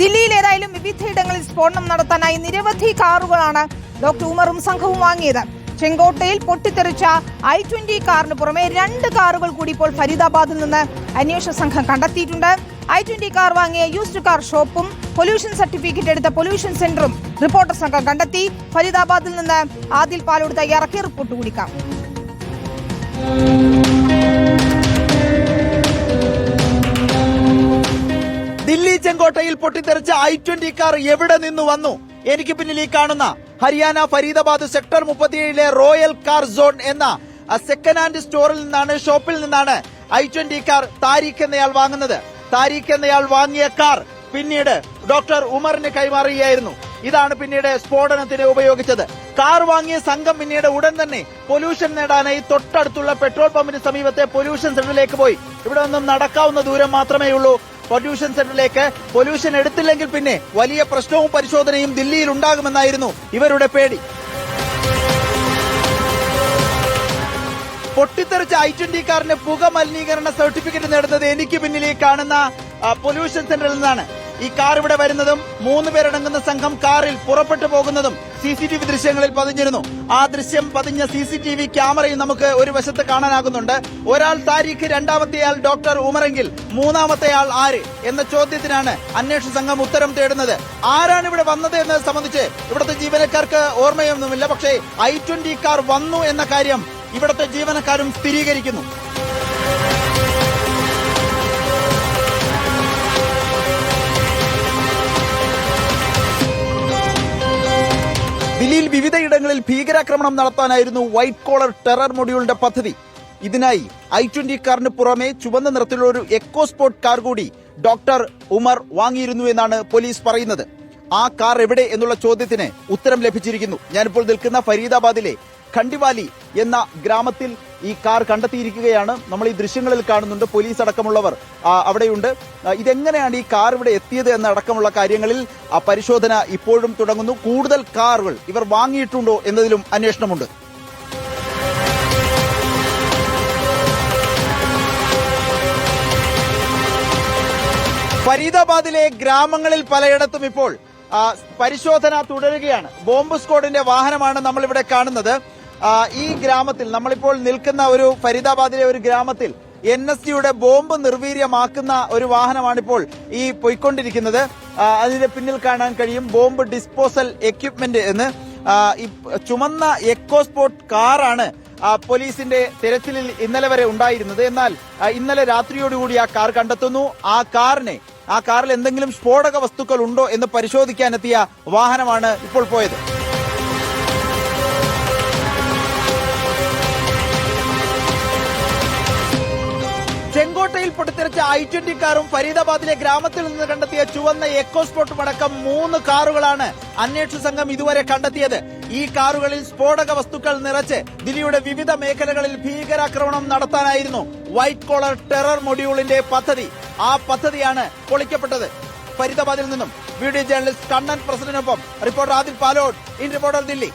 ദില്ലിയിൽ ഏതായാലും വിവിധയിടങ്ങളിൽ സ്ഫോടനം നടത്താനായി നിരവധി കാറുകളാണ് ഡോക്ടർ ഉമറും സംഘവും വാങ്ങിയത്. ചെങ്കോട്ടയിൽ പൊട്ടിത്തെറിച്ച ഐ ട്വന്റി കാറിന് പുറമെ രണ്ട് കാറുകൾ കൂടി ഇപ്പോൾ ഫരീദാബാദിൽ നിന്ന് അന്വേഷണ സംഘം കണ്ടെത്തിയിട്ടുണ്ട്. ഐ ട്വന്റി കാർ വാങ്ങിയ യൂസ്ഡ് കാർ ഷോപ്പും പൊല്യൂഷൻ സർട്ടിഫിക്കറ്റ് എടുത്ത പൊല്യൂഷൻ സെന്ററും റിപ്പോർട്ടർ സംഘം കണ്ടെത്തി. ഫരീദാബാദിൽ നിന്ന് ആദിൽ പാലോട് തയ്യാറാക്കിയ റിപ്പോർട്ട് കൂടിക്കാം ദില്ലി ചെങ്കോട്ടയിൽ പൊട്ടിത്തെറിച്ച ഐ ട്വന്റി കാർ എവിടെ നിന്ന് വന്നു? എനിക്ക് പിന്നിൽ ഈ കാണുന്ന ഹരിയാന ഫരീദാബാദ് സെക്ടർ മുപ്പത്തിയേഴിലെ റോയൽ കാർ സോൺ എന്ന സെക്കൻഡ് ഹാൻഡ് സ്റ്റോറിൽ നിന്നാണ് ഷോപ്പിൽ നിന്നാണ് ഐ ട്വന്റി കാർ താരിഖ് എന്നയാൾ വാങ്ങുന്നത്. താരിഖ് എന്നയാൾ വാങ്ങിയ കാർ പിന്നീട് ഡോക്ടർ ഉമറിന് കൈമാറുകയായിരുന്നു. ഇതാണ് പിന്നീട് സ്ഫോടനത്തിന് ഉപയോഗിച്ചത്. കാർ വാങ്ങിയ സംഘം പിന്നീട് ഉടൻ തന്നെ പൊല്യൂഷൻ നേടാനായി തൊട്ടടുത്തുള്ള പെട്രോൾ പമ്പിന് സമീപത്തെ പൊല്യൂഷൻ സെന്ററിലേക്ക് പോയി. ഇവിടെ നിന്നും നടക്കാവുന്ന ദൂരം മാത്രമേ ഉള്ളൂ പൊല്യൂഷൻ സെന്ററിലേക്ക് പൊല്യൂഷൻ എടുത്തില്ലെങ്കിൽ പിന്നെ വലിയ പ്രശ്നവും പരിശോധനയും ദില്ലിയിൽ ഉണ്ടാകുമെന്നായിരുന്നു ഇവരുടെ പേടി. പൊട്ടിത്തെറിച്ച ഐ ട്വന്റി കാറിന് പുക മലിനീകരണ സർട്ടിഫിക്കറ്റ് നേടുന്നത് എനിക്ക് പിന്നിലേക്ക് കാണുന്ന പൊല്യൂഷൻ സെന്ററിൽ നിന്നാണ്. ഈ കാർ ഇവിടെ വരുന്നതും മൂന്ന് പേരടങ്ങുന്ന സംഘം കാറിൽ പുറപ്പെട്ടു പോകുന്നതും സി സി ടി വി ദൃശ്യങ്ങളിൽ പതിഞ്ഞിരുന്നു. ആ ദൃശ്യം പതിഞ്ഞ സി സി ടി വി ക്യാമറയും നമുക്ക് ഒരു വശത്ത് കാണാനാകുന്നുണ്ട്. ഒരാൾ താരിഖ് രണ്ടാമത്തെയാൾ ഡോക്ടർ ഉമറെങ്കിൽ മൂന്നാമത്തെയാൾ ആര് എന്ന ചോദ്യത്തിനാണ് അന്വേഷണ സംഘം ഉത്തരം തേടുന്നത്. ആരാണ് ഇവിടെ വന്നത് എന്നത് സംബന്ധിച്ച് ഇവിടുത്തെ ജീവനക്കാർക്ക് ഓർമ്മയൊന്നുമില്ല. പക്ഷേ ഐ ട്വന്റി കാർ വന്നു എന്ന കാര്യം ഇവിടുത്തെ ജീവനക്കാരും സ്ഥിരീകരിക്കുന്നു. ദില്ലിയിൽ വിവിധയിടങ്ങളിൽ ഭീകരാക്രമണം നടത്താനായിരുന്നു വൈറ്റ് കോളർ ടെറർ മൊഡ്യൂളിന്റെ പദ്ധതി. ഇതിനായി ഐ ട്വന്റി കാറിന് പുറമെ ചുവന്ന നിറത്തിലുള്ള ഒരു എക്കോ സ്പോർട്ട് കാർ കൂടി ഡോക്ടർ ഉമർ വാങ്ങിയിരുന്നു എന്നാണ് പോലീസ് പറയുന്നത്. ആ കാർ എവിടെ എന്നുള്ള ചോദ്യത്തിന് ഉത്തരം ലഭിച്ചിരിക്കുന്നു. ഞാനിപ്പോൾ നിൽക്കുന്ന ഫരീദാബാദിലെ ഖണ്ടിവാലി എന്ന ഗ്രാമത്തിൽ ഈ കാർ കണ്ടെത്തിയിരിക്കുകയാണ്. നമ്മൾ ഈ ദൃശ്യങ്ങളിൽ കാണുന്നുണ്ട്. പോലീസ് അടക്കമുള്ളവർ അവിടെയുണ്ട്. ഇതെങ്ങനെയാണ് ഈ കാർ ഇവിടെ എത്തിയത് എന്ന അടക്കമുള്ള കാര്യങ്ങളിൽ പരിശോധന ഇപ്പോഴും തുടങ്ങുന്നു. കൂടുതൽ കാറുകൾ ഇവർ വാങ്ങിയിട്ടുണ്ടോ എന്നതിലും അന്വേഷണമുണ്ട്. ഫരീദാബാദിലെ ഗ്രാമങ്ങളിൽ പലയിടത്തും ഇപ്പോൾ പരിശോധന തുടരുകയാണ്. ബോംബ് സ്ക്വാഡിന്റെ വാഹനമാണ് നമ്മൾ ഇവിടെ കാണുന്നത്. ഈ ഗ്രാമത്തിൽ നമ്മളിപ്പോൾ നിൽക്കുന്ന ഒരു ഫരീദാബാദിലെ ഒരു ഗ്രാമത്തിൽ എൻ എസ് ജിയുടെ ബോംബ് നിർവീര്യമാക്കുന്ന ഒരു വാഹനമാണിപ്പോൾ ഈ പോയിക്കൊണ്ടിരിക്കുന്നത്. അതിന്റെ പിന്നിൽ കാണാൻ കഴിയും ബോംബ് ഡിസ്പോസൽ എക്യുപ്മെന്റ് എന്ന്. ചുമന്ന എക്കോസ്പോർട്ട് കാറാണ് പോലീസിന്റെ തിരച്ചിലിൽ ഇന്നലെ വരെ ഉണ്ടായിരുന്നത്. എന്നാൽ ഇന്നലെ രാത്രിയോടുകൂടി ആ കാർ കണ്ടെത്തുന്നു. ആ കാറിനെ ആ കാറിൽ എന്തെങ്കിലും സ്ഫോടക വസ്തുക്കൾ ഉണ്ടോ എന്ന് പരിശോധിക്കാനെത്തിയ വാഹനമാണ് ഇപ്പോൾ പോയത്. പൊട്ടിത്തെറിച്ച ഐ ട്വന്റി കാറും ഫരീദാബാദിലെ ഗ്രാമത്തിൽ നിന്ന് കണ്ടെത്തിയ ചുവന്ന എക്കോ സ്പോട്ട് അടക്കം മൂന്ന് കാറുകളാണ് അന്വേഷണ സംഘം ഇതുവരെ കണ്ടെത്തിയത്. ഈ കാറുകളിൽ സ്ഫോടക വസ്തുക്കൾ നിറച്ച് ദില്ലിയുടെ വിവിധ മേഖലകളിൽ ഭീകരാക്രമണം നടത്താനായിരുന്നു വൈറ്റ് കോളർ ടെറർ മൊഡ്യൂളിന്റെ പദ്ധതി. ആ പദ്ധതിയാണ് പൊളിക്കപ്പെട്ടത്. ഫരീദാബാദിൽ നിന്നും video journalist Kannan പ്രസിഡന്റിനൊപ്പം reporter Adil Palode in reporter Delhi.